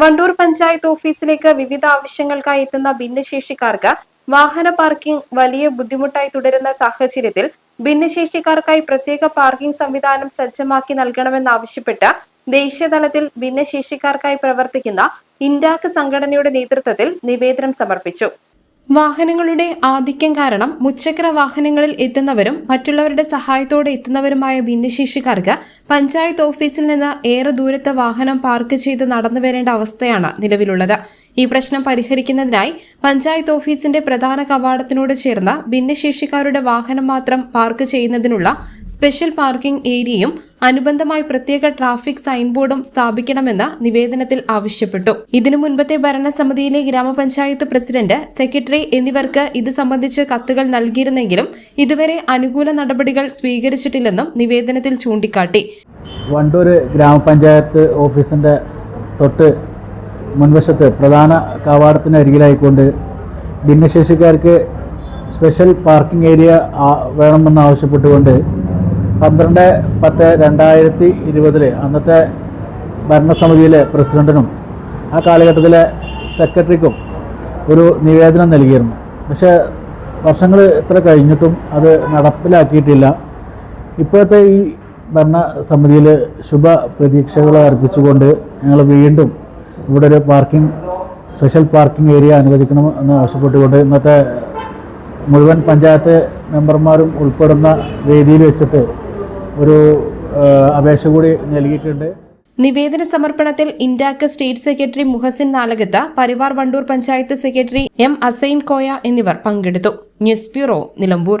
Wandoor panchayat ഓഫീസിലേക്ക് വിവിധ ആവശ്യങ്ങൾക്കായി എത്തുന്ന ഭിന്നശേഷിക്കാർക്ക് വാഹന പാർക്കിംഗ് വലിയ ബുദ്ധിമുട്ടായി തുടരുന്ന സാഹചര്യത്തിൽ ഭിന്നശേഷിക്കാർക്കായി പ്രത്യേക പാർക്കിംഗ് സംവിധാനം സജ്ജമാക്കി നൽകണമെന്നാവശ്യപ്പെട്ട് ദേശീയതലത്തിൽ ഭിന്നശേഷിക്കാർക്കായി പ്രവർത്തിക്കുന്ന ഇൻഡാക്ക് സംഘടനയുടെ നേതൃത്വത്തിൽ നിവേദനം സമർപ്പിച്ചു. വാഹനങ്ങളുടെ ആധിക്യം കാരണം മുച്ചക്ര വാഹനങ്ങളിൽ എത്തുന്നവരും മറ്റുള്ളവരുടെ സഹായത്തോടെ എത്തുന്നവരുമായ ഭിന്നശേഷിക്കാർക്ക് പഞ്ചായത്ത് ഓഫീസിൽ നിന്ന് ഏറെ ദൂരത്ത് വാഹനം പാർക്ക് ചെയ്ത് നടന്നു വരേണ്ട അവസ്ഥയാണ് നിലവിലുള്ളത്. ഈ പ്രശ്നം പരിഹരിക്കുന്നതിനായി പഞ്ചായത്ത് ഓഫീസിന്റെ പ്രധാന കവാടത്തിനോട് ചേർന്ന ഭിന്നശേഷിക്കാരുടെ വാഹനം മാത്രം പാർക്ക് ചെയ്യുന്നതിനുള്ള സ്പെഷ്യൽ പാർക്കിംഗ് ഏരിയയും അനുബന്ധമായി പ്രത്യേക ട്രാഫിക് സൈൻ ബോർഡും സ്ഥാപിക്കണമെന്ന് നിവേദനത്തിൽ ആവശ്യപ്പെട്ടു. ഇതിനു മുൻപത്തെ ഭരണസമിതിയിലെ ഗ്രാമപഞ്ചായത്ത് പ്രസിഡന്റ് സെക്രട്ടറി എന്നിവർക്ക് ഇത് സംബന്ധിച്ച് കത്തുകൾ നൽകിയിരുന്നെങ്കിലും ഇതുവരെ അനുകൂല നടപടികൾ സ്വീകരിച്ചിട്ടില്ലെന്നും നിവേദനത്തിൽ ചൂണ്ടിക്കാട്ടി. വണ്ടൂർ ഗ്രാമപഞ്ചായത്ത് ഓഫീസിന്റെ തൊട്ട് മുൻവശത്ത് പ്രധാന കവാടത്തിന് അരികിലായിക്കൊണ്ട് ഭിന്നശേഷിക്കാർക്ക് സ്പെഷ്യൽ പാർക്കിംഗ് ഏരിയ വേണമെന്ന് ആവശ്യപ്പെട്ടുകൊണ്ട് പന്ത്രണ്ട് പത്ത് രണ്ടായിരത്തി ഇരുപതിൽ അന്നത്തെ ഭരണസമിതിയിലെ പ്രസിഡന്റിനും ആ കാലഘട്ടത്തിലെ സെക്രട്ടറിക്കും ഒരു നിവേദനം നൽകിയിരുന്നു. പക്ഷേ വർഷങ്ങൾ ഇത്ര കഴിഞ്ഞിട്ടും അത് നടപ്പിലാക്കിയിട്ടില്ല. ഇപ്പോഴത്തെ ഈ ഭരണസമിതിയിൽ ശുഭ പ്രതീക്ഷകൾ അർപ്പിച്ചുകൊണ്ട് ഞങ്ങൾ വീണ്ടും ഇവിടെ ഒരു പാർക്കിംഗ് സ്പെഷ്യൽ പാർക്കിംഗ് ഏരിയ അനുവദിക്കണം എന്ന് ആവശ്യപ്പെട്ടുകൊണ്ട് ഇന്നത്തെ മുഴുവൻ പഞ്ചായത്ത് മെമ്പർമാരും ഉൾപ്പെടുന്ന വേദിയിൽ വെച്ചിട്ട് ഒരു അപേക്ഷ കൂടി നൽകിയിട്ടുണ്ട്. നിവേദന സമർപ്പണത്തിൽ ഇൻഡാക്ക് സ്റ്റേറ്റ് സെക്രട്ടറി മുഹസിൻ നാലകത്ത് പരിവാർ Wandoor panchayat secretary M assign Koya എന്നിവർ പങ്കെടുത്തു. News bureau Nilambur.